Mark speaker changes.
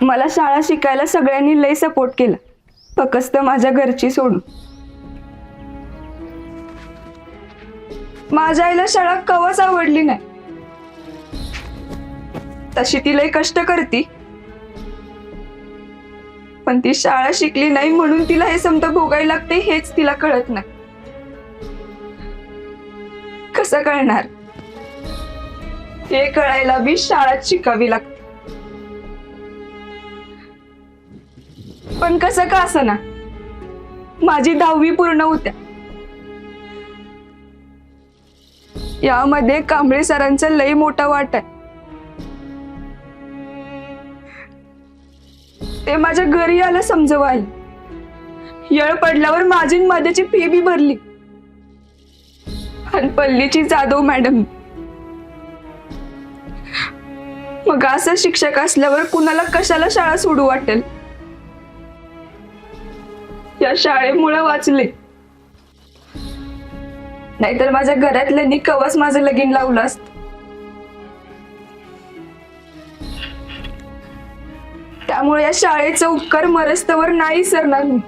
Speaker 1: मला शाळा शिकायला सगळ्यांनी लय सपोर्ट केला. फकस्त माझ्या घरची सोडून. माझ्या आईला शाळा कवच आवडली नाही. तशी ती लय कष्ट करती. पण ती शाळा शिकली नाही म्हणून तिला हे समत भोगायला लागते हेच तिला कळत नाही. कसं कळणार हे कळायला बी शाळात शिकावी लागते. पण कसं का असं ना माझी दहावी पूर्ण होत्या. यामध्ये कांबळे सरांचा लई मोठा वाट आहे. ते माझ्या घरी आलं समजवायला येळ पडल्यावर माझी माझ्याची फी बी भरली. आणि पल्लीची जाधव मॅडम. मग असं शिक्षक असल्यावर कुणाला कशाला शाळा सोडू वाटेल? या शाळेमुळे वाचले. नाहीतर माझ्या घरातल्यांनी कवच माझं लगीन लावलं असत. त्यामुळे या शाळेचा उपकार मरस्तवर नाही सरणार मी.